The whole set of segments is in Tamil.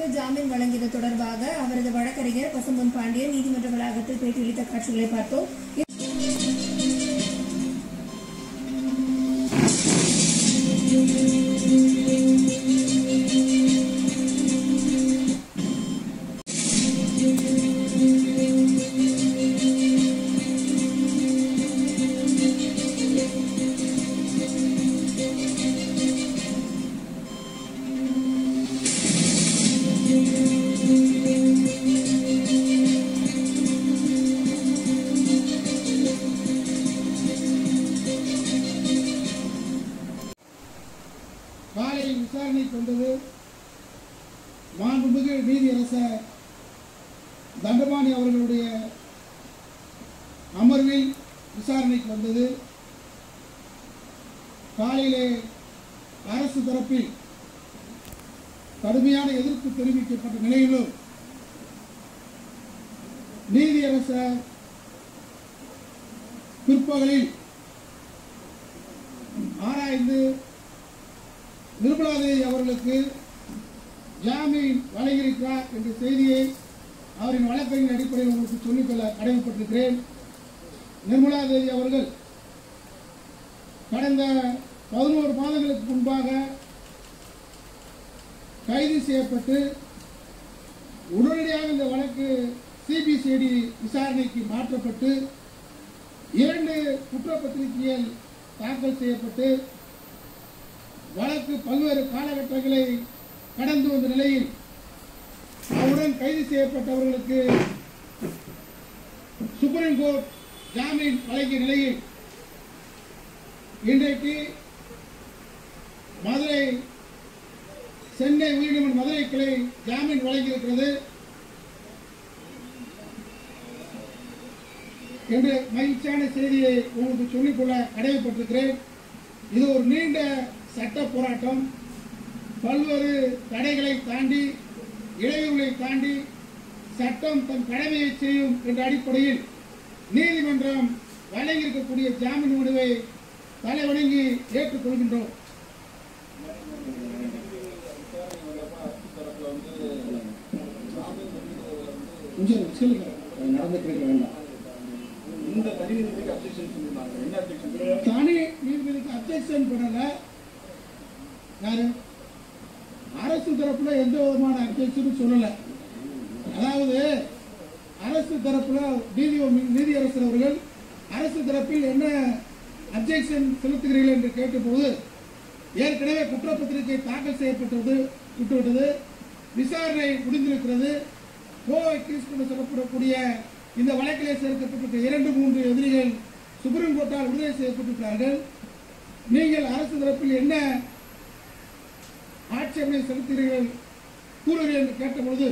அவர்களுக்கு ஜாமீன் வழங்கியது தொடர்பாக அவரது வழக்கறிஞர் பசும்பொன் பாண்டியன் நீதிமன்ற வளாகத்தில் பேட்டியளித்த காட்சிகளை பார்த்தோம். காலையில் கொண்டது மாண்புமிகு நீதியரசர் தண்டபாணி அவர்களுடைய அமர்வில் விசாரணைக்கு வந்தது. காலையிலே அரசு தரப்பில் கடுமையான எதிர்ப்பு தெரிவிக்கப்பட்ட நிலையிலும் நீதியரசர் பிற்பகலில் ஆராய்ந்து நிர்மலாதேவி அவர்களுக்கு ஜாமீன் வழங்கியிருக்கிறார் என்ற செய்தியை அவரின் வழக்கறிஞர் அடிப்படையில் உங்களுக்கு சொல்லிக்கொள்ள கடமைப்பட்டிருக்கிறேன் நிர்மலா தேவி அவர்கள் கடந்த பதினோரு மாதங்களுக்கு முன்பாக கைது செய்யப்பட்டு உடனடியாக இந்த வழக்கு சிபிசிஐடி விசாரணைக்கு மாற்றப்பட்டு இரண்டு குற்றப்பத்திரிகைகள் தாக்கல் செய்யப்பட்டு வழக்கு பல்வேறு காலகட்டங்களை கடந்து வந்த நிலையில் அவருடன் கைது செய்யப்பட்டவர்களுக்கு சுப்ரீம் கோர்ட் ஜாமீன் வழங்கிய நிலையில் இன்றைக்கு மதுரை சென்னை உயர்நீதிமன்ற மதுரை கிளை ஜாமீன் வழங்கியிருக்கிறது. என்று மகிழ்ச்சியான செய்தியை உங்களுக்கு சொல்லிக்கொள்ள கடமைப்பட்டிருக்கிறேன் இது ஒரு நீண்ட சட்ட போராட்டம் பல்வேறு தடைகளை தாண்டி இடையூறுகளை தாண்டி சட்டம் தன் கடமையை செய்யும் என்ற அடிப்படையில் நீதிமன்றம் வழங்கியிருக்கக்கூடிய ஜாமீன் முடிவை தலைவணங்கி ஏற்றுக்கொள்கின்றோம். நடந்துட்டு வேண்டாம். இந்த தனி நீதிபதிக்கு அப்ஜெக்ஷன் தனி நீதிபதிக்கு அப்ஜெக்ஷன் பண்ணல. யாரு அரசு தரப்புல எந்த விதமான அப்ஜெக்ஷனும் சொல்லல. அதாவது அரசு தரப்புல நீதி நீதியரசர் அவர்கள் அரசு தரப்பில் என்ன அப்ஜெக்ஷன் செலுத்துகிறீர்கள் என்று கேட்டபோது ஏற்கனவே குற்றப்பத்திரிகை தாக்கல் செய்யப்பட்டது விட்டுவிட்டது. விசாரணை முடிந்திருக்கிறது. கோவை கேஸ் கொண்டு சொல்லப்படக்கூடிய இந்த வழக்கிலே சேர்க்கப்பட்டிருக்க இரண்டு மூன்று எதிரிகள் சுப்ரீம் கோர்ட்டால் விடுதலை செய்யப்பட்டிருக்கிறார்கள். நீங்கள் அரசு தரப்பில் என்ன ஆட்சேபனை செலுத்துகிறீர்கள் கூறுகிறீர்கள் என்று கேட்டபொழுது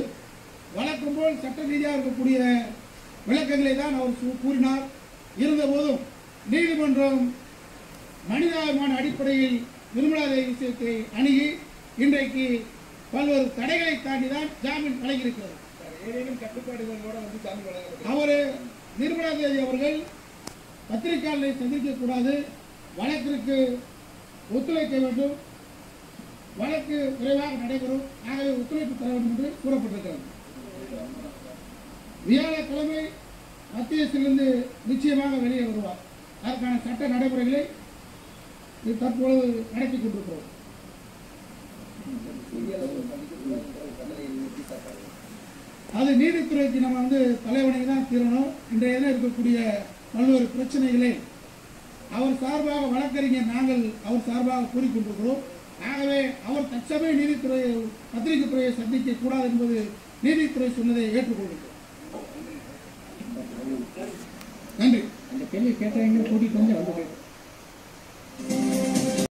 வழக்கம் போல் சட்ட ரீதியாக இருக்கக்கூடிய விளக்கங்களை தான் அவர் கூறினார். இருந்தபோதும் நீதிமன்றம் மனிதாபிமான அடிப்படையில் நிர்மலா தேவி விஷயத்தை அணுகி இன்றைக்கு பல்வேறு தடைகளை தாண்டி தான் ஜாமீன் வழங்கியிருக்கிறது அவர் நிர்மலா தேவி அவர்கள் பத்திரிகையாளரை சந்திக்க கூடாது வழக்கிற்கு ஒத்துழைக்க வேண்டும். வழக்கு விரைவாக நடைபெறும். ஆகவே ஒத்துழைப்பு தர வேண்டும் என்று கூறப்பட்டிருக்கிறது. வியாழக்கிழமை மத்தியத்திலிருந்து நிச்சயமாக வெளியே வருவார். அதற்கான சட்ட நடைமுறைகளை தற்பொழுது நடத்தி கொண்டிருக்கிறோம். அது நீதித்துறைக்கு நம்ம வந்து தலைவனை தான் தீரணும். இன்றைய இருக்கக்கூடிய பல்வேறு பிரச்சனைகளை அவர் சார்பாக வழக்கறிஞர் நாங்கள் அவர் சார்பாக கூறிக்கொண்டிருக்கிறோம் ஆகவே அவர் தற்சமய நீதித்துறை பத்திரிகை துறையை சந்திக்க கூடாது என்பது நீதித்துறை சொன்னதை ஏற்றுக்கொள்கிறோம் நன்றி. அந்த கேள்வி கேட்டவங்க கூட்டிட்டு வந்து வந்து